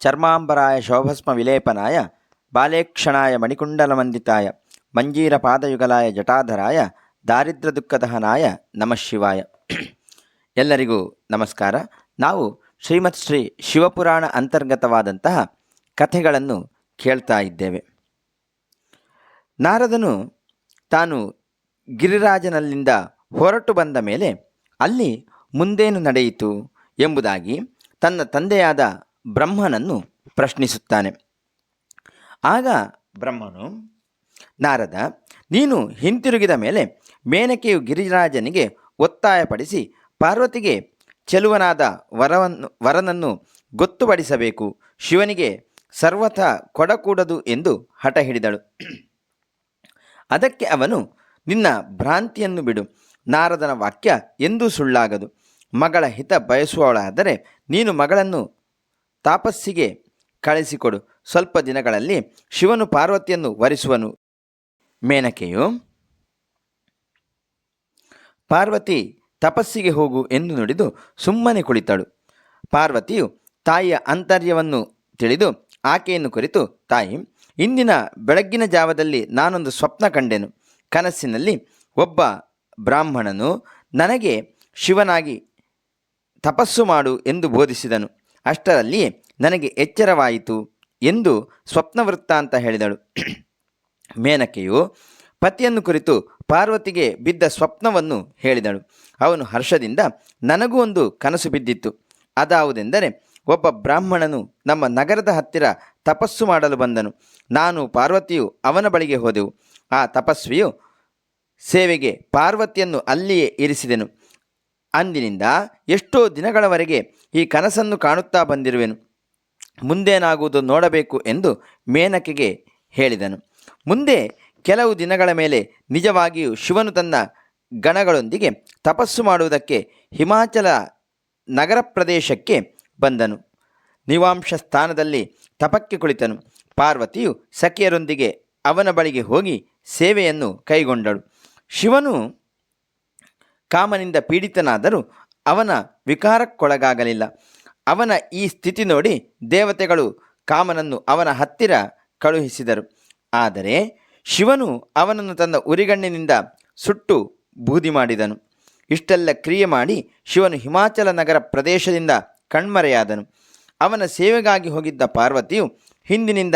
ಚರ್ಮಾಂಬರಾಯ ಶೋಭಸ್ಮ ವಿಲೇಪನಾಯ, ಬಾಲೇಕ್ಷಣಾಯ ಮಣಿಕುಂಡಲಮಂದಿತಾಯ ಮಂಜೀರ ಪಾದಯುಗಲಾಯ ಜಟಾಧರಾಯ ದಾರಿದ್ರ ದುಃಖದಹನಾಯ ನಮಃ ಶಿವಾಯ. ಎಲ್ಲರಿಗೂ ನಮಸ್ಕಾರ. ನಾವು ಶ್ರೀಮತ್ ಶ್ರೀ ಶಿವಪುರಾಣ ಅಂತರ್ಗತವಾದಂತಹ ಕಥೆಗಳನ್ನು ಕೇಳ್ತಾ ಇದ್ದೇವೆ. ನಾರದನು ತಾನು ಗಿರಿರಾಜನಲ್ಲಿಂದ ಹೊರಟು ಬಂದ ಮೇಲೆ ಅಲ್ಲಿ ಮುಂದೇನು ನಡೆಯಿತು ಎಂಬುದಾಗಿ ತನ್ನ ತಂದೆಯಾದ ಬ್ರಹ್ಮನನ್ನು ಪ್ರಶ್ನಿಸುತ್ತಾನೆ. ಆಗ ಬ್ರಹ್ಮನು, ನಾರದ, ನೀನು ಹಿಂತಿರುಗಿದ ಮೇಲೆ ಮೇನಕೆಯು ಗಿರಿರಾಜನಿಗೆ ಒತ್ತಾಯಪಡಿಸಿ ಪಾರ್ವತಿಗೆ ಚೆಲುವನಾದ ವರವನ್ನು ವರನನ್ನು ಗೊತ್ತುಪಡಿಸಬೇಕು. ಶಿವನಿಗೆ ಸರ್ವಥ ಕೊಡಕೂಡದು ಎಂದು ಹಠ ಹಿಡಿದಳು. ಅದಕ್ಕೆ ಅವನು, ನಿನ್ನ ಭ್ರಾಂತಿಯನ್ನು ಬಿಡು. ನಾರದನ ವಾಕ್ಯ ಎಂದೂ ಸುಳ್ಳಾಗದು. ಮಗಳ ಹಿತ ಬಯಸುವವಳಾದರೆ ನೀನು ಮಗಳನ್ನು ತಾಪಸ್ಸಿಗೆ ಕಳಿಸಿಕೊಡು. ಸ್ವಲ್ಪ ದಿನಗಳಲ್ಲಿ ಶಿವನು ಪಾರ್ವತಿಯನ್ನು ವರಿಸುವನು. ಮೇನಕೆಯು, ಪಾರ್ವತಿ ತಪಸ್ಸಿಗೆ ಹೋಗು ಎಂದು ನುಡಿದು ಸುಮ್ಮನೆ ಕುಳಿತಳು. ಪಾರ್ವತಿಯು ತಾಯಿಯ ಅಂತರ್ಯವನ್ನು ತಿಳಿದು ಆಕೆಯನ್ನು ಕುರಿತು, ತಾಯಿ, ಇಂದಿನ ಬೆಳಗ್ಗಿನ ಜಾವದಲ್ಲಿ ನಾನೊಂದು ಸ್ವಪ್ನ ಕಂಡೆನು. ಕನಸಿನಲ್ಲಿ ಒಬ್ಬ ಬ್ರಾಹ್ಮಣನು ನನಗೆ ಶಿವನಾಗಿ ತಪಸ್ಸು ಮಾಡು ಎಂದು ಬೋಧಿಸಿದನು. ಅಷ್ಟರಲ್ಲಿಯೇ ನನಗೆ ಎಚ್ಚರವಾಯಿತು ಎಂದು ಸ್ವಪ್ನ ಅಂತ ಹೇಳಿದಳು. ಮೇನಕೆಯು ಪತಿಯನ್ನು ಕುರಿತು ಪಾರ್ವತಿಗೆ ಬಿದ್ದ ಸ್ವಪ್ನವನ್ನು ಹೇಳಿದಳು. ಅವನು ಹರ್ಷದಿಂದ, ನನಗೂ ಒಂದು ಕನಸು ಬಿದ್ದಿತ್ತು. ಅದಾವುದೆಂದರೆ, ಒಬ್ಬ ಬ್ರಾಹ್ಮಣನು ನಮ್ಮ ನಗರದ ಹತ್ತಿರ ತಪಸ್ಸು ಮಾಡಲು ಬಂದನು. ನಾನು ಪಾರ್ವತಿಯು ಅವನ ಬಳಿಗೆ ಹೋದೆವು. ಆ ತಪಸ್ವಿಯು ಸೇವೆಗೆ ಪಾರ್ವತಿಯನ್ನು ಅಲ್ಲಿಯೇ ಇರಿಸಿದೆನು. ಅಂದಿನಿಂದ ಎಷ್ಟೋ ದಿನಗಳವರೆಗೆ ಈ ಕನಸನ್ನು ಕಾಣುತ್ತಾ ಬಂದಿರುವೆನು. ಮುಂದೇನಾಗುವುದು ನೋಡಬೇಕು ಎಂದು ಮೇನಕೆಗೆ ಹೇಳಿದನು. ಮುಂದೆ ಕೆಲವು ದಿನಗಳ ಮೇಲೆ ನಿಜವಾಗಿಯೂ ಶಿವನು ತನ್ನ ಗಣಗಳೊಂದಿಗೆ ತಪಸ್ಸು ಮಾಡುವುದಕ್ಕೆ ಹಿಮಾಚಲ ನಗರ ಪ್ರದೇಶಕ್ಕೆ ಬಂದನು. ನಿವಾಂಶ ಸ್ಥಾನದಲ್ಲಿ ತಪಕ್ಕೆ ಕುಳಿತನು. ಪಾರ್ವತಿಯು ಸಖಿಯರೊಂದಿಗೆ ಅವನ ಬಳಿಗೆ ಹೋಗಿ ಸೇವೆಯನ್ನು ಕೈಗೊಂಡಳು. ಶಿವನು ಕಾಮನಿಂದ ಪೀಡಿತನಾದರೂ ಅವನ ವಿಕಾರಕ್ಕೊಳಗಾಗಲಿಲ್ಲ. ಅವನ ಈ ಸ್ಥಿತಿ ನೋಡಿ ದೇವತೆಗಳು ಕಾಮನನ್ನು ಅವನ ಹತ್ತಿರ ಕಳುಹಿಸಿದರು. ಆದರೆ ಶಿವನು ಅವನನ್ನು ತನ್ನ ಉರಿಗಣ್ಣಿನಿಂದ ಸುಟ್ಟು ಬೂದಿ ಮಾಡಿದನು. ಇಷ್ಟೆಲ್ಲ ಕ್ರಿಯೆ ಮಾಡಿ ಶಿವನು ಹಿಮಾಚಲ ನಗರ ಪ್ರದೇಶದಿಂದ ಕಣ್ಮರೆಯಾದನು. ಅವನ ಸೇವೆಗಾಗಿ ಹೋಗಿದ್ದ ಪಾರ್ವತಿಯು ಹಿಂದಿನಿಂದ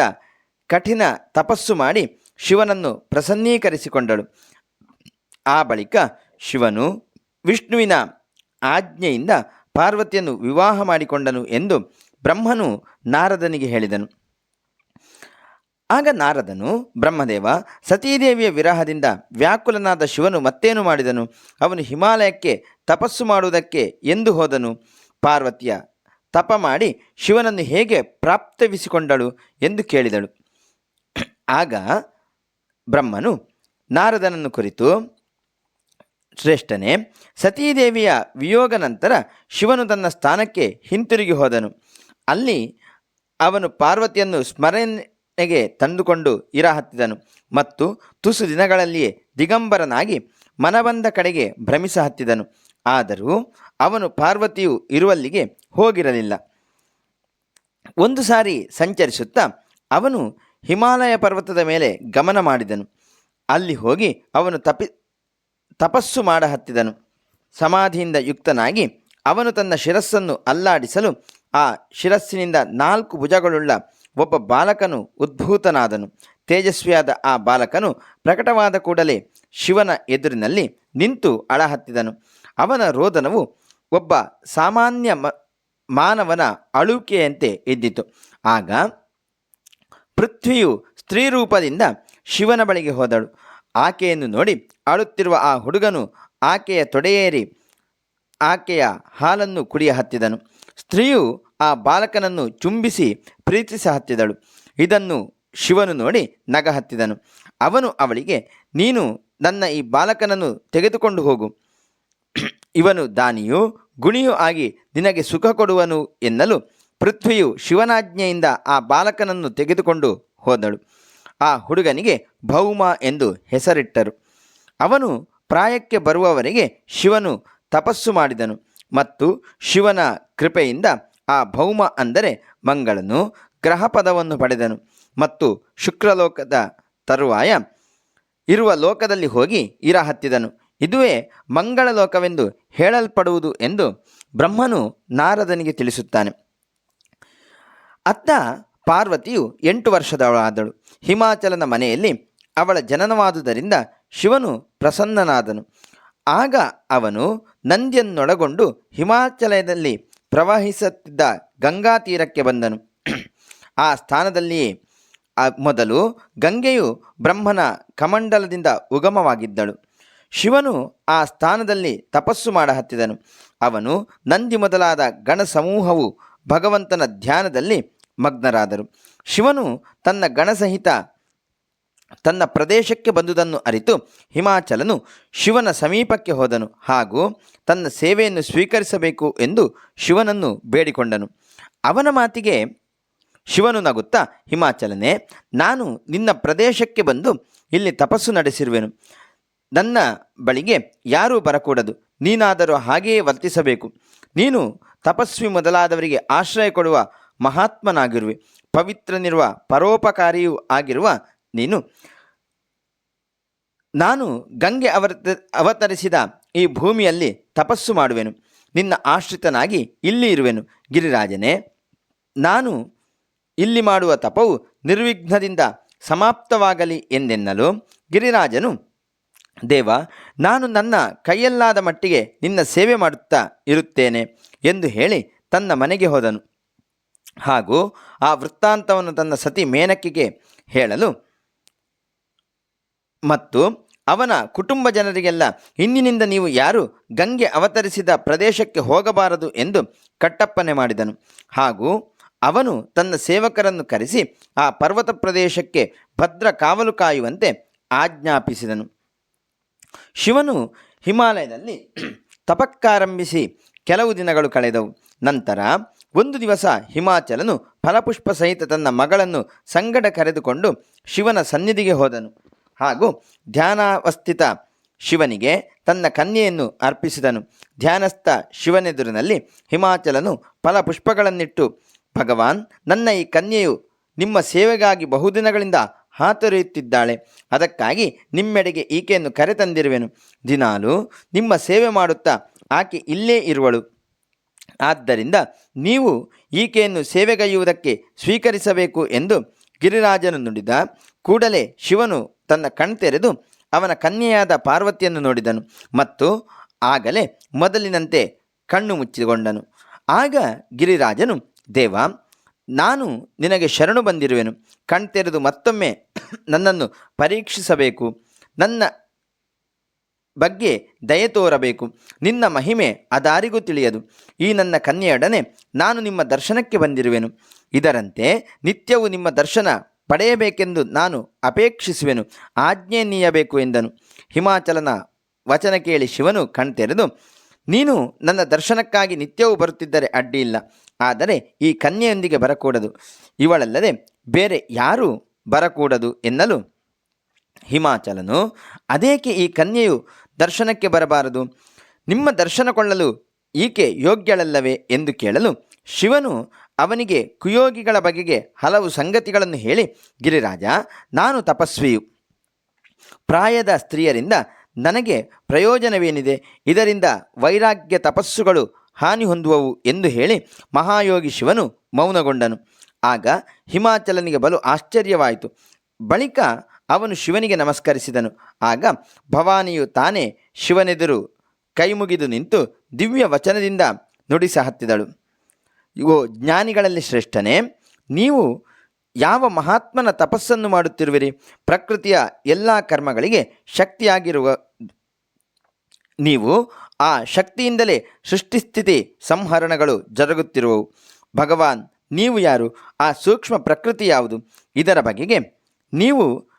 ಕಠಿಣ ತಪಸ್ಸು ಮಾಡಿ ಶಿವನನ್ನು ಪ್ರಸನ್ನೀಕರಿಸಿಕೊಂಡಳು. ಆ ಬಳಿಕ ಶಿವನು ವಿಷ್ಣುವಿನ ಆಜ್ಞೆಯಿಂದ ಪಾರ್ವತಿಯನ್ನು ವಿವಾಹ ಮಾಡಿಕೊಂಡನು ಎಂದು ಬ್ರಹ್ಮನು ನಾರದನಿಗೆ ಹೇಳಿದನು. ಆಗ ನಾರದನು, ಬ್ರಹ್ಮದೇವ, ಸತೀದೇವಿಯ ವಿರಹದಿಂದ ವ್ಯಾಕುಲನಾದ ಶಿವನು ಮತ್ತೇನು ಮಾಡಿದನು? ಅವನು ಹಿಮಾಲಯಕ್ಕೆ ತಪಸ್ಸು ಮಾಡುವುದಕ್ಕೆ ಎಂದು ಹೋದನು. ಪಾರ್ವತಿಯ ತಪ ಮಾಡಿ ಶಿವನನ್ನು ಹೇಗೆ ಪ್ರಾಪ್ತವಿಸಿಕೊಂಡಳು ಎಂದು ಕೇಳಿದಳು. ಆಗ ಬ್ರಹ್ಮನು ನಾರದನನ್ನು ಕುರಿತು ಶ್ರೇಷ್ಠನೇ. ಸತೀದೇವಿಯ ವಿಯೋಗ ನಂತರ ಶಿವನು ತನ್ನ ಸ್ಥಾನಕ್ಕೆ ಹಿಂತಿರುಗಿ ಹೋದನು. ಅಲ್ಲಿ ಅವನು ಪಾರ್ವತಿಯನ್ನು ಸ್ಮರಣೆಗೆ ತಂದುಕೊಂಡು ಇರಹತ್ತಿದನು ಮತ್ತು ತುಸು ದಿನಗಳಲ್ಲಿಯೇ ದಿಗಂಬರನಾಗಿ ಮನಬಂದ ಕಡೆಗೆ ಭ್ರಮಿಸ ಹತ್ತಿದನು. ಆದರೂ ಅವನು ಪಾರ್ವತಿಯು ಇರುವಲ್ಲಿಗೆ ಹೋಗಿರಲಿಲ್ಲ. ಒಂದು ಸಾರಿ ಸಂಚರಿಸುತ್ತಾ ಅವನು ಹಿಮಾಲಯ ಪರ್ವತದ ಮೇಲೆ ಗಮನ ಮಾಡಿದನು. ಅಲ್ಲಿ ಹೋಗಿ ಅವನು ತಪಿ ತಪಸ್ಸು ಮಾಡ ಹತ್ತಿದನು ಸಮಾಧಿಯಿಂದ ಯುಕ್ತನಾಗಿ ಅವನು ತನ್ನ ಶಿರಸ್ಸನ್ನು ಅಲ್ಲಾಡಿಸಲು ಆ ಶಿರಸ್ಸಿನಿಂದ ನಾಲ್ಕು ಭುಜಗಳುಳ್ಳ ಒಬ್ಬ ಬಾಲಕನು ಉದ್ಭೂತನಾದನು. ತೇಜಸ್ವಿಯಾದ ಆ ಬಾಲಕನು ಪ್ರಕಟವಾದ ಕೂಡಲೇ ಶಿವನ ಎದುರಿನಲ್ಲಿ ನಿಂತು ಅಳಹತ್ತಿದನು. ಅವನ ರೋದನವು ಒಬ್ಬ ಸಾಮಾನ್ಯ ಮಾನವನ ಅಳುಕೆಯಂತೆ ಇದ್ದಿತು ಆಗ ಪೃಥ್ವಿಯು ಸ್ತ್ರೀರೂಪದಿಂದ ಶಿವನ ಬಳಿಗೆ ಹೋದಳು. ಆಕೆಯನ್ನು ನೋಡಿ ಅಳುತ್ತಿರುವ ಆ ಹುಡುಗನು ಆಕೆಯ ತೊಡೆಯೇರಿ ಆಕೆಯ ಹಾಲನ್ನು ಕುಡಿಯ ಹತ್ತಿದನು. ಸ್ತ್ರೀಯು ಆ ಬಾಲಕನನ್ನು ಚುಂಬಿಸಿ ಪ್ರೀತಿಸ ಹತ್ತಿದಳು. ಇದನ್ನು ಶಿವನು ನೋಡಿ ನಗ ಹತ್ತಿದನು. ಅವನು ಅವಳಿಗೆ, ನೀನು ನನ್ನ ಈ ಬಾಲಕನನ್ನು ತೆಗೆದುಕೊಂಡು ಹೋಗು. ಇವನು ದಾನಿಯೂ, ಗುಣಿಯೂ ಆಗಿ ನಿನಗೆ ಸುಖ ಕೊಡುವನು ಎನ್ನಲು ಪೃಥ್ವಿಯು ಶಿವನಾಜ್ಞೆಯಿಂದ ಆ ಬಾಲಕನನ್ನು ತೆಗೆದುಕೊಂಡು ಹೋದಳು. ಆ ಹುಡುಗನಿಗೆ ಭೌಮ ಎಂದು ಹೆಸರಿಟ್ಟರು. ಅವನು ಪ್ರಾಯಕ್ಕೆ ಬರುವವರೆಗೆ ಶಿವನು ತಪಸ್ಸು ಮಾಡಿದನು ಮತ್ತು ಶಿವನ ಕೃಪೆಯಿಂದ ಆ ಭೌಮ ಅಂದರೆ ಮಂಗಳನು ಗ್ರಹ ಪದವನ್ನು ಪಡೆದನು ಮತ್ತು ಶುಕ್ರಲೋಕದ ತರುವಾಯ ಇರುವ ಲೋಕದಲ್ಲಿ ಹೋಗಿ ಇರ ಹತ್ತಿದನು ಇದುವೇ ಮಂಗಳ ಲೋಕವೆಂದು ಹೇಳಲ್ಪಡುವುದು ಎಂದು ಬ್ರಹ್ಮನು ನಾರದನಿಗೆ ತಿಳಿಸುತ್ತಾನೆ. ಅತ್ತ ಪಾರ್ವತಿಯು ಎಂಟು ವರ್ಷದವಳಾದಳು. ಹಿಮಾಚಲನ ಮನೆಯಲ್ಲಿ ಅವಳ ಜನನವಾದುದರಿಂದ ಶಿವನು ಪ್ರಸನ್ನನಾದನು. ಆಗ ಅವನು ನಂದಿಯನ್ನೊಳಗೊಂಡು ಹಿಮಾಚಲದಲ್ಲಿ ಪ್ರವಹಿಸುತ್ತಿದ್ದ ಗಂಗಾ ತೀರಕ್ಕೆ ಬಂದನು. ಆ ಸ್ಥಾನದಲ್ಲಿಯೇ ಮೊದಲು ಗಂಗೆಯು ಬ್ರಹ್ಮನ ಕಮಂಡಲದಿಂದ ಉಗಮವಾಗಿದ್ದಳು. ಶಿವನು ಆ ಸ್ಥಾನದಲ್ಲಿ ತಪಸ್ಸು ಮಾಡ ಹತ್ತಿದನು ಅವನು ನಂದಿ ಮೊದಲಾದ ಗಣ ಸಮೂಹವು ಭಗವಂತನ ಧ್ಯಾನದಲ್ಲಿ ಮಗ್ನರಾದರು. ಶಿವನು ತನ್ನ ಗಣಸಹಿತ ತನ್ನ ಪ್ರದೇಶಕ್ಕೆ ಬಂದುದನ್ನು ಅರಿತು ಹಿಮಾಚಲನು ಶಿವನ ಸಮೀಪಕ್ಕೆ ಹೋದನು. ಹಾಗೂ ತನ್ನ ಸೇವೆಯನ್ನು ಸ್ವೀಕರಿಸಬೇಕು ಎಂದು ಶಿವನನ್ನು ಬೇಡಿಕೊಂಡನು. ಅವನ ಮಾತಿಗೆ ಶಿವನು ನಗುತ್ತಾ, ಹಿಮಾಚಲನೇ, ನಾನು ನಿನ್ನ ಪ್ರದೇಶಕ್ಕೆ ಬಂದು ಇಲ್ಲಿ ತಪಸ್ಸು ನಡೆಸಿರುವೆನು. ನನ್ನ ಬಳಿಗೆ ಯಾರೂ ಬರಕೂಡದು. ನೀನಾದರೂ ಹಾಗೆಯೇ ವರ್ತಿಸಬೇಕು. ನೀನು ತಪಸ್ವಿ ಮೊದಲಾದವರಿಗೆ ಆಶ್ರಯ ಕೊಡುವ ಮಹಾತ್ಮನಾಗಿರುವೆ. ಪವಿತ್ರನಿರುವ ಪರೋಪಕಾರಿಯೂ ಆಗಿರುವ ನೀನು. ನಾನು ಗಂಗೆ ಅವತ ಅವತರಿಸಿದ ಈ ಭೂಮಿಯಲ್ಲಿ ತಪಸ್ಸು ಮಾಡುವೆನು. ನಿನ್ನ ಆಶ್ರಿತನಾಗಿ ಇಲ್ಲಿ ಇರುವೆನು. ಗಿರಿರಾಜನೇ, ನಾನು ಇಲ್ಲಿ ಮಾಡುವ ತಪವು ನಿರ್ವಿಘ್ನದಿಂದ ಸಮಾಪ್ತವಾಗಲಿ ಎಂದೆನ್ನಲು ಗಿರಿರಾಜನು, ದೇವ, ನಾನು ನನ್ನ ಕೈಯಲ್ಲಾದ ಮಟ್ಟಿಗೆ ನಿನ್ನ ಸೇವೆ ಮಾಡುತ್ತಾ ಇರುತ್ತೇನೆ ಎಂದು ಹೇಳಿ ತನ್ನ ಮನೆಗೆ ಹೋದನು. ಹಾಗೂ ಆ ವೃತ್ತಾಂತವನ್ನು ತನ್ನ ಸತಿ ಮೇನಕ್ಕಿಗೆ ಹೇಳಲು ಮತ್ತು ಅವನ ಕುಟುಂಬ ಜನರಿಗೆಲ್ಲ, ಇಂದಿನಿಂದ ನೀವು ಯಾರು ಗಂಗೆ ಅವತರಿಸಿದ ಪ್ರದೇಶಕ್ಕೆ ಹೋಗಬಾರದು ಎಂದು ಕಟ್ಟಪ್ಪನೆ ಮಾಡಿದನು. ಹಾಗೂ ಅವನು ತನ್ನ ಸೇವಕರನ್ನು ಕರೆಸಿ ಆ ಪರ್ವತ ಪ್ರದೇಶಕ್ಕೆ ಭದ್ರ ಕಾವಲು ಕಾಯುವಂತೆ ಆಜ್ಞಾಪಿಸಿದನು. ಶಿವನು ಹಿಮಾಲಯದಲ್ಲಿ ತಪಕ್ಕಾರಂಭಿಸಿ ಕೆಲವು ದಿನಗಳು ಕಳೆದವು. ನಂತರ ಒಂದು ದಿವಸ ಹಿಮಾಚಲನು ಫಲಪುಷ್ಪ ಸಹಿತ ತನ್ನ ಮಗಳನ್ನು ಸಂಗಡ ಕರೆದುಕೊಂಡು ಶಿವನ ಸನ್ನಿಧಿಗೆ ಹೋದನು. ಹಾಗೂ ಧ್ಯಾನಾವಸ್ಥಿತ ಶಿವನಿಗೆ ತನ್ನ ಕನ್ಯೆಯನ್ನು ಅರ್ಪಿಸಿದನು. ಧ್ಯಾನಸ್ಥ ಶಿವನೆದುರಿನಲ್ಲಿ ಹಿಮಾಚಲನು ಫಲಪುಷ್ಪಗಳನ್ನಿಟ್ಟು, ಭಗವಾನ್, ನನ್ನ ಈ ಕನ್ಯೆಯು ನಿಮ್ಮ ಸೇವೆಗಾಗಿ ಬಹುದಿನಗಳಿಂದ ಹಾತೊರೆಯುತ್ತಿದ್ದಾಳೆ. ಅದಕ್ಕಾಗಿ ನಿಮ್ಮೆಡೆಗೆ ಈಕೆಯನ್ನು ಕರೆತಂದಿರುವೆನು. ದಿನಾಲು ನಿಮ್ಮ ಸೇವೆ ಮಾಡುತ್ತಾ ಆಕೆ ಇಲ್ಲೇ ಇರುವಳು. ಆದ್ದರಿಂದ ನೀವು ಈಕೆಯನ್ನು ಸೇವೆಗೈಯುವುದಕ್ಕೆ ಸ್ವೀಕರಿಸಬೇಕು ಎಂದು ಗಿರಿರಾಜನು ನುಡಿದ. ಕೂಡಲೇ ಶಿವನು ತನ್ನ ಕಣ್ತೆರೆದು ಅವನ ಕನ್ಯೆಯಾದ ಪಾರ್ವತಿಯನ್ನು ನೋಡಿದನು ಮತ್ತು ಆಗಲೇ ಮೊದಲಿನಂತೆ ಕಣ್ಣು ಮುಚ್ಚಿಕೊಂಡನು. ಆಗ ಗಿರಿರಾಜನು, ದೇವ, ನಾನು ನಿನಗೆ ಶರಣು ಬಂದಿರುವೆನು. ಕಣ್ತೆರೆದು ಮತ್ತೊಮ್ಮೆ ನನ್ನನ್ನು ಪರೀಕ್ಷಿಸಬೇಕು. ನನ್ನ ಬಗ್ಗೆ ದಯೆ ತೋರಬೇಕು. ನಿನ್ನ ಮಹಿಮೆ ಅದಾರಿಗೂ ತಿಳಿಯದು. ಈ ನನ್ನ ಕನ್ಯೆಯೊಡನೆ ನಾನು ನಿಮ್ಮ ದರ್ಶನಕ್ಕೆ ಬಂದಿರುವೆನು. ಇದರಂತೆ ನಿತ್ಯವೂ ನಿಮ್ಮ ದರ್ಶನ ಪಡೆಯಬೇಕೆಂದು ನಾನು ಅಪೇಕ್ಷಿಸುವೆನು. ಆಜ್ಞೆ ನೀಯಬೇಕು ಎಂದನು. ಹಿಮಾಚಲನ ವಚನ ಕೇಳಿ ಶಿವನು ಕಣ್ತೆರೆದು, ನೀನು ನನ್ನ ದರ್ಶನಕ್ಕಾಗಿ ನಿತ್ಯವೂ ಬರುತ್ತಿದ್ದರೆ ಅಡ್ಡಿಯಿಲ್ಲ. ಆದರೆ ಈ ಕನ್ಯೆಯೊಂದಿಗೆ ಬರಕೂಡದು. ಇವಳಲ್ಲದೆ ಬೇರೆ ಯಾರೂ ಬರಕೂಡದು ಎನ್ನಲು ಹಿಮಾಚಲನು, ಅದೇಕೆ ಈ ಕನ್ಯೆಯು ದರ್ಶನಕ್ಕೆ ಬರಬಾರದು. ನಿಮ್ಮ ದರ್ಶನ ಕೊಳ್ಳಲು ಈಕೆ ಯೋಗ್ಯಳಲ್ಲವೇ ಎಂದು ಕೇಳಲು ಶಿವನು ಅವನಿಗೆ ಕುಯೋಗಿಗಳ ಬಗೆಗೆ ಹಲವು ಸಂಗತಿಗಳನ್ನು ಹೇಳಿ, ಗಿರಿರಾಜ, ನಾನು ತಪಸ್ವಿಯು. ಪ್ರಾಯದ ಸ್ತ್ರೀಯರಿಂದ ನನಗೆ ಪ್ರಯೋಜನವೇನಿದೆ? ಇದರಿಂದ ವೈರಾಗ್ಯ ತಪಸ್ಸುಗಳು ಹಾನಿ ಹೊಂದುವವು ಎಂದು ಹೇಳಿ ಮಹಾಯೋಗಿ ಶಿವನು ಮೌನಗೊಂಡನು. ಆಗ ಹಿಮಾಚಲನಿಗೆ ಬಲು ಆಶ್ಚರ್ಯವಾಯಿತು. ಬಳಿಕ ಅವನು ಶಿವನಿಗೆ ನಮಸ್ಕರಿಸಿದನು. ಆಗ ಭವಾನಿಯು ತಾನೇ ಶಿವನೆದುರು ಕೈಮುಗಿದು ನಿಂತು ದಿವ್ಯ ವಚನದಿಂದ ನುಡಿಸ ಹತ್ತಿದಳು ಓ ಜ್ಞಾನಿಗಳಲ್ಲಿ ಶ್ರೇಷ್ಠನೇ, ನೀವು ಯಾವ ಮಹಾತ್ಮನ ತಪಸ್ಸನ್ನು ಮಾಡುತ್ತಿರುವಿರಿ? ಪ್ರಕೃತಿಯ ಎಲ್ಲ ಕರ್ಮಗಳಿಗೆ ಶಕ್ತಿಯಾಗಿರುವ ನೀವು ಆ ಶಕ್ತಿಯಿಂದಲೇ ಸೃಷ್ಟಿಸ್ಥಿತಿ ಸಂಹರಣಗಳು ಜರುಗುತ್ತಿರುವವು. ಭಗವಾನ್, ನೀವು ಯಾರು? ಆ ಸೂಕ್ಷ್ಮ ಪ್ರಕೃತಿ ಯಾವುದು? ಇದರ ಬಗೆಗೆ ನೀವು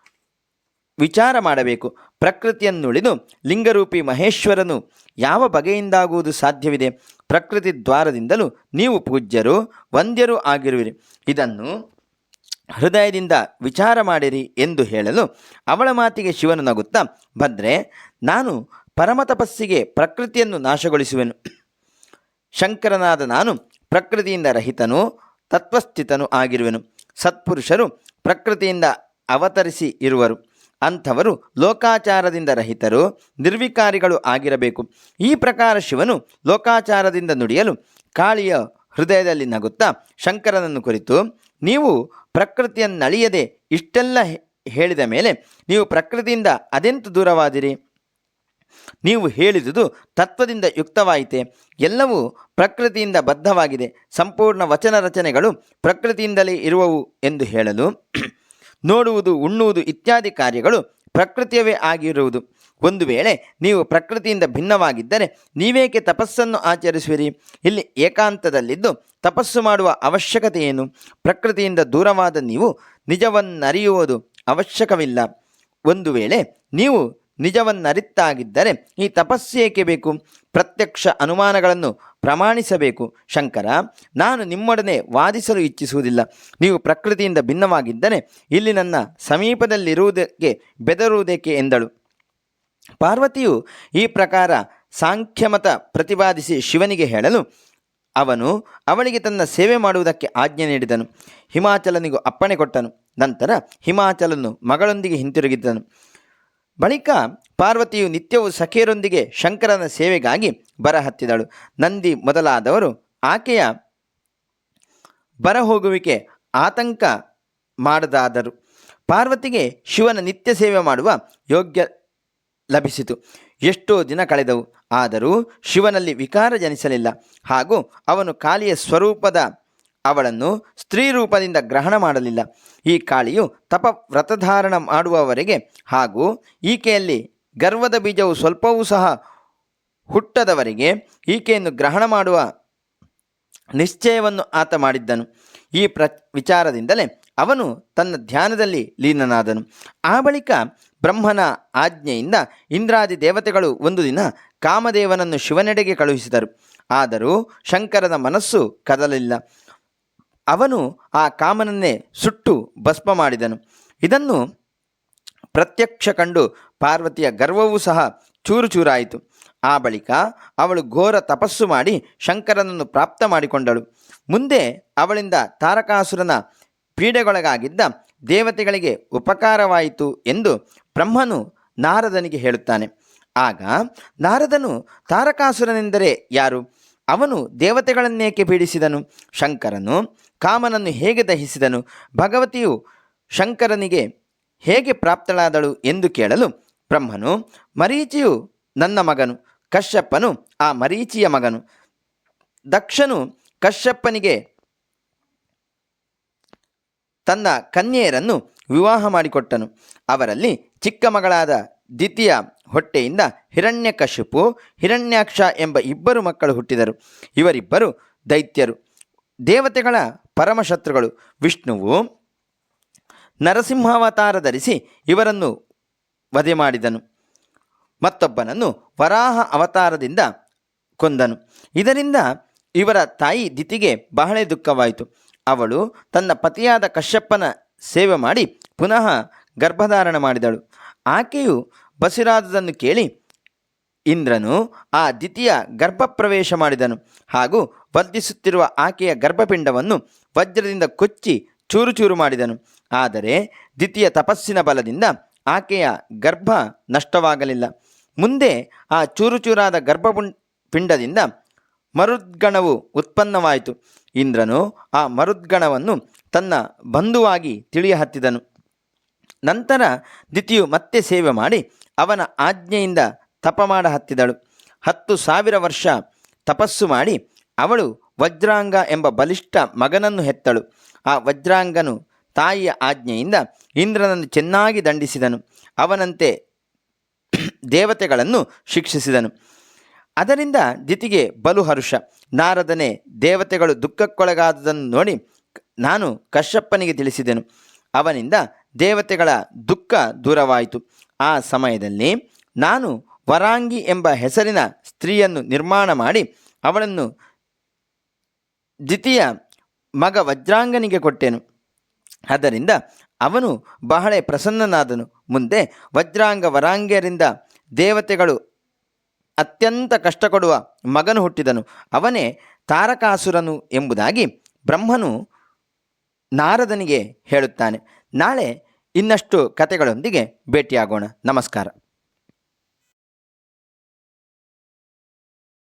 ವಿಚಾರ ಮಾಡಬೇಕು. ಪ್ರಕೃತಿಯನ್ನುಳಿದು ಲಿಂಗರೂಪಿ ಮಹೇಶ್ವರನು ಯಾವ ಬಗೆಯಿಂದಾಗುವುದು ಸಾಧ್ಯವಿದೆ? ಪ್ರಕೃತಿ ದ್ವಾರದಿಂದಲೂ ನೀವು ಪೂಜ್ಯರು, ವಂದ್ಯರು ಆಗಿರುವಿರಿ. ಇದನ್ನು ಹೃದಯದಿಂದ ವಿಚಾರ ಮಾಡಿರಿ ಎಂದು ಹೇಳಲು ಅವಳ ಮಾತಿಗೆ ಶಿವನು ನಗುತ್ತಾ, ಭದ್ರೆ, ನಾನು ಪರಮತಪಸ್ಸಿಗೆ ಪ್ರಕೃತಿಯನ್ನು ನಾಶಗೊಳಿಸುವೆನು. ಶಂಕರನಾದ ನಾನು ಪ್ರಕೃತಿಯಿಂದ ರಹಿತನು ತತ್ವಸ್ಥಿತನು ಆಗಿರುವೆನು. ಸತ್ಪುರುಷರು ಪ್ರಕೃತಿಯಿಂದ ಅವತರಿಸಿ ಇರುವರು. ಅಂಥವರು ಲೋಕಾಚಾರದಿಂದ ರಹಿತರು, ನಿರ್ವಿಕಾರಿಗಳು ಆಗಿರಬೇಕು. ಈ ಪ್ರಕಾರ ಶಿವನು ಲೋಕಾಚಾರದಿಂದ ನುಡಿಯಲು ಕಾಳಿಯ ಹೃದಯದಲ್ಲಿ ನಗುತ್ತಾ ಶಂಕರನನ್ನು ಕುರಿತು, ನೀವು ಪ್ರಕೃತಿಯನ್ನಳಿಯದೆ ಇಷ್ಟೆಲ್ಲ ಹೇಳಿದ ಮೇಲೆ ನೀವು ಪ್ರಕೃತಿಯಿಂದ ಅದೆಂತು ದೂರವಾದಿರಿ? ನೀವು ಹೇಳಿದುದು ತತ್ವದಿಂದ ಯುಕ್ತವಾಯಿತೆ. ಎಲ್ಲವೂ ಪ್ರಕೃತಿಯಿಂದ ಬದ್ಧವಾಗಿದೆ. ಸಂಪೂರ್ಣ ವಚನ ರಚನೆಗಳು ಪ್ರಕೃತಿಯಿಂದಲೇ ಇರುವವು ಎಂದು ಹೇಳಲು ನೋಡುವುದು, ಉಣ್ಣುವುದು ಇತ್ಯಾದಿ ಕಾರ್ಯಗಳು ಪ್ರಕೃತಿಯವೇ ಆಗಿರುವುದು. ಒಂದು ವೇಳೆ ನೀವು ಪ್ರಕೃತಿಯಿಂದ ಭಿನ್ನವಾಗಿದ್ದರೆ ನೀವೇಕೆ ತಪಸ್ಸನ್ನು ಆಚರಿಸುವಿರಿ? ಇಲ್ಲಿ ಏಕಾಂತದಲ್ಲಿದ್ದು ತಪಸ್ಸು ಮಾಡುವ ಅವಶ್ಯಕತೆ ಏನು? ಪ್ರಕೃತಿಯಿಂದ ದೂರವಾದ ನೀವು ನಿಜವನ್ನರಿಯುವುದು ಅವಶ್ಯಕವಿಲ್ಲ. ಒಂದು ವೇಳೆ ನೀವು ನಿಜವನ್ನರಿತಾಗಿದ್ದರೆ ಈ ತಪಸ್ಸು ಏಕೆ ಬೇಕು? ಪ್ರತ್ಯಕ್ಷ ಅನುಮಾನಗಳನ್ನು ಪ್ರಮಾಣಿಸಬೇಕು. ಶಂಕರ, ನಾನು ನಿಮ್ಮೊಡನೆ ವಾದಿಸಲು ಇಚ್ಛಿಸುವುದಿಲ್ಲ. ನೀವು ಪ್ರಕೃತಿಯಿಂದ ಭಿನ್ನವಾಗಿದ್ದರೆ ಇಲ್ಲಿ ನನ್ನ ಸಮೀಪದಲ್ಲಿರುವುದಕ್ಕೆ ಬೆದರುವುದೇಕೆ ಎಂದಳು. ಪಾರ್ವತಿಯು ಈ ಪ್ರಕಾರ ಸಾಂಖ್ಯಮತ ಪ್ರತಿಪಾದಿಸಿ ಶಿವನಿಗೆ ಹೇಳಲು, ಅವನು ಅವಳಿಗೆ ತನ್ನ ಸೇವೆ ಮಾಡುವುದಕ್ಕೆ ಆಜ್ಞೆ ನೀಡಿದನು. ಹಿಮಾಚಲನಿಗೂ ಅಪ್ಪಣೆ ಕೊಟ್ಟನು. ನಂತರ ಹಿಮಾಚಲನು ಮಗಳೊಂದಿಗೆ ಹಿಂತಿರುಗಿದ್ದನು. ಬಳಿಕ ಪಾರ್ವತಿಯು ನಿತ್ಯವೂ ಸಖಿಯರೊಂದಿಗೆ ಶಂಕರನ ಸೇವೆಗಾಗಿ ಬರಹತ್ತಿದಳು. ನಂದಿ ಮೊದಲಾದವರು ಆಕೆಯ ಬರಹೋಗುವಿಕೆ ಆತಂಕ ಮಾಡದಾದರು. ಪಾರ್ವತಿಗೆ ಶಿವನ ನಿತ್ಯ ಸೇವೆ ಮಾಡುವ ಯೋಗ್ಯ ಲಭಿಸಿತು. ಎಷ್ಟೋ ದಿನ ಕಳೆದವು. ಆದರೂ ಶಿವನಲ್ಲಿ ವಿಕಾರ ಜನಿಸಲಿಲ್ಲ. ಹಾಗೂ ಅವನು ಕಾಲಿಯ ಸ್ವರೂಪದ ಅವಳನ್ನು ಸ್ತ್ರೀ ರೂಪದಿಂದ ಗ್ರಹಣ ಮಾಡಲಿಲ್ಲ. ಈ ಕಾಳಿಯು ತಪ ವ್ರತಧಾರಣ ಮಾಡುವವರೆಗೆ ಹಾಗೂ ಈಕೆಯಲ್ಲಿ ಗರ್ವದ ಬೀಜವು ಸ್ವಲ್ಪವೂ ಸಹ ಹುಟ್ಟದವರೆಗೆ ಈಕೆಯನ್ನು ಗ್ರಹಣ ಮಾಡುವ ನಿಶ್ಚಯವನ್ನು ಆತ ಮಾಡಿದ್ದನು. ಈ ಪ್ರ ವಿಚಾರದಿಂದಲೇ ಅವನು ತನ್ನ ಧ್ಯಾನದಲ್ಲಿ ಲೀನನಾದನು. ಆ ಬಳಿಕ ಬ್ರಹ್ಮನ ಆಜ್ಞೆಯಿಂದ ಇಂದ್ರಾದಿ ದೇವತೆಗಳು ಒಂದು ದಿನ ಕಾಮದೇವನನ್ನು ಶಿವನೆಡೆಗೆ ಕಳುಹಿಸಿದರು. ಆದರೂ ಶಂಕರನ ಮನಸ್ಸು ಕದಲಿಲ್ಲ. ಅವನು ಆ ಕಾಮನನ್ನೇ ಸುಟ್ಟು ಭಸ್ಮ ಮಾಡಿದನು. ಇದನ್ನು ಪ್ರತ್ಯಕ್ಷ ಕಂಡು ಪಾರ್ವತಿಯ ಗರ್ವವೂ ಸಹ ಚೂರು ಚೂರಾಯಿತು. ಆ ಬಳಿಕ ಅವಳು ಘೋರ ತಪಸ್ಸು ಮಾಡಿ ಶಂಕರನನ್ನು ಪ್ರಾಪ್ತ ಮಾಡಿಕೊಂಡಳು. ಮುಂದೆ ಅವಳಿಂದ ತಾರಕಾಸುರನ ಪೀಡೆಗೊಳಗಾಗಿದ್ದ ದೇವತೆಗಳಿಗೆ ಉಪಕಾರವಾಯಿತು ಎಂದು ಬ್ರಹ್ಮನು ನಾರದನಿಗೆ ಹೇಳುತ್ತಾನೆ. ಆಗ ನಾರದನು ತಾರಕಾಸುರನೆಂದರೆ ಯಾರು? ಅವನು ದೇವತೆಗಳನ್ನೇಕೆ ಪೀಡಿಸಿದನು? ಶಂಕರನು ಕಾಮನನ್ನು ಹೇಗೆ ದಹಿಸಿದನು? ಭಗವತಿಯು ಶಂಕರನಿಗೆ ಹೇಗೆ ಪ್ರಾಪ್ತಳಾದಳು ಎಂದು ಕೇಳಲು ಬ್ರಹ್ಮನು, ಮರೀಚಿಯು ನನ್ನ ಮಗನು ಕಶ್ಯಪ್ಪನು ಆ ಮರೀಚಿಯ ಮಗನು. ದಕ್ಷನು ಕಶ್ಯಪ್ಪನಿಗೆ ತನ್ನ ಕನ್ಯೆಯರನ್ನು ವಿವಾಹ ಮಾಡಿಕೊಟ್ಟನು. ಅವರಲ್ಲಿ ಚಿಕ್ಕ ಮಗಳಾದ ದ್ವಿತೀಯ ಹೊಟ್ಟೆಯಿಂದ ಹಿರಣ್ಯಕಶಿಪು ಹಿರಣ್ಯಾಕ್ಷ ಎಂಬ ಇಬ್ಬರು ಮಕ್ಕಳು ಹುಟ್ಟಿದರು. ಇವರಿಬ್ಬರು ದೈತ್ಯರು. ದೇವತೆಗಳ ಪರಮಶತ್ರುಗಳು ವಿಷ್ಣುವು ನರಸಿಂಹಾವತಾರ ಧರಿಸಿ ಇವರನ್ನು ವಧೆ ಮಾಡಿದನು. ಮತ್ತೊಬ್ಬನನ್ನು ವರಾಹ ಅವತಾರದಿಂದ ಕೊಂದನು. ಇದರಿಂದ ಇವರ ತಾಯಿ ದಿತಿಗೆ ಬಹಳ ದುಃಖವಾಯಿತು. ಅವಳು ತನ್ನ ಪತಿಯಾದ ಕಶ್ಯಪ್ಪನ ಸೇವೆ ಮಾಡಿ ಪುನಃ ಗರ್ಭಧಾರಣ ಮಾಡಿದಳು. ಆಕೆಯು ಬಸಿರಾದುದನ್ನು ಕೇಳಿ ಇಂದ್ರನು ಆ ದ್ವಿತೀಯ ಗರ್ಭಪ್ರವೇಶ ಮಾಡಿದನು ಹಾಗೂ ವರ್ಧಿಸುತ್ತಿರುವ ಆಕೆಯ ಗರ್ಭಪಿಂಡವನ್ನು ವಜ್ರದಿಂದ ಕೊಚ್ಚಿ ಚೂರು ಚೂರು ಮಾಡಿದನು. ಆದರೆ ದ್ವಿತೀಯ ತಪಸ್ಸಿನ ಬಲದಿಂದ ಆಕೆಯ ಗರ್ಭ ನಷ್ಟವಾಗಲಿಲ್ಲ. ಮುಂದೆ ಆ ಚೂರು ಚೂರಾದ ಗರ್ಭಪುಂ- ಪಿಂಡದಿಂದ ಮರುದ್ಗಣವು ಉತ್ಪನ್ನವಾಯಿತು. ಇಂದ್ರನು ಆ ಮರುದ್ಗಣವನ್ನು ತನ್ನ ಬಂಧುವಾಗಿ ತಿಳಿಯ ಹತ್ತಿದನು ನಂತರ ದಿತಿಯು ಮತ್ತೆ ಸೇವೆ ಮಾಡಿ ಅವನ ಆಜ್ಞೆಯಿಂದ ತಪ ಮಾಡ ಹತ್ತಿದಳು. ಹತ್ತು ಸಾವಿರ ವರ್ಷ ತಪಸ್ಸು ಮಾಡಿ ಅವಳು ವಜ್ರಾಂಗ ಎಂಬ ಬಲಿಷ್ಠ ಮಗನನ್ನು ಹೆತ್ತಳು. ಆ ವಜ್ರಾಂಗನು ತಾಯಿಯ ಆಜ್ಞೆಯಿಂದ ಇಂದ್ರನನ್ನು ಚೆನ್ನಾಗಿ ದಂಡಿಸಿದನು. ಅವನಂತೆ ದೇವತೆಗಳನ್ನು ಶಿಕ್ಷಿಸಿದನು. ಅದರಿಂದ ದಿತಿಗೆ ಬಲು ಹರುಷ. ನಾರದನೆ, ದೇವತೆಗಳು ದುಃಖಕ್ಕೊಳಗಾದುದನ್ನು ನೋಡಿ ನಾನು ಕಶ್ಯಪ್ಪನಿಗೆ ತಿಳಿಸಿದೆನು. ಅವನಿಂದ ದೇವತೆಗಳ ದುಃಖ ದೂರವಾಯಿತು. ಆ ಸಮಯದಲ್ಲಿ ನಾನು ವರಾಂಗಿ ಎಂಬ ಹೆಸರಿನ ಸ್ತ್ರೀಯನ್ನು ನಿರ್ಮಾಣ ಮಾಡಿ ಅವಳನ್ನು ದ್ವಿತೀಯ ಮಗ ವಜ್ರಾಂಗನಿಗೆ ಕೊಟ್ಟೆನು. ಆದ್ದರಿಂದ ಅವನು ಬಹಳ ಪ್ರಸನ್ನನಾದನು. ಮುಂದೆ ವಜ್ರಾಂಗ ವರಾಂಗ್ಯರಿಂದ ದೇವತೆಗಳು ಅತ್ಯಂತ ಕಷ್ಟ ಕೊಡುವ ಮಗನು ಹುಟ್ಟಿದನು. ಅವನೇ ತಾರಕಾಸುರನು ಎಂಬುದಾಗಿ ಬ್ರಹ್ಮನು ನಾರದನಿಗೆ ಹೇಳುತ್ತಾನೆ. ನಾಳೆ ಇನ್ನಷ್ಟು ಕತೆಗಳೊಂದಿಗೆ ಭೇಟಿಯಾಗೋಣ. ನಮಸ್ಕಾರ.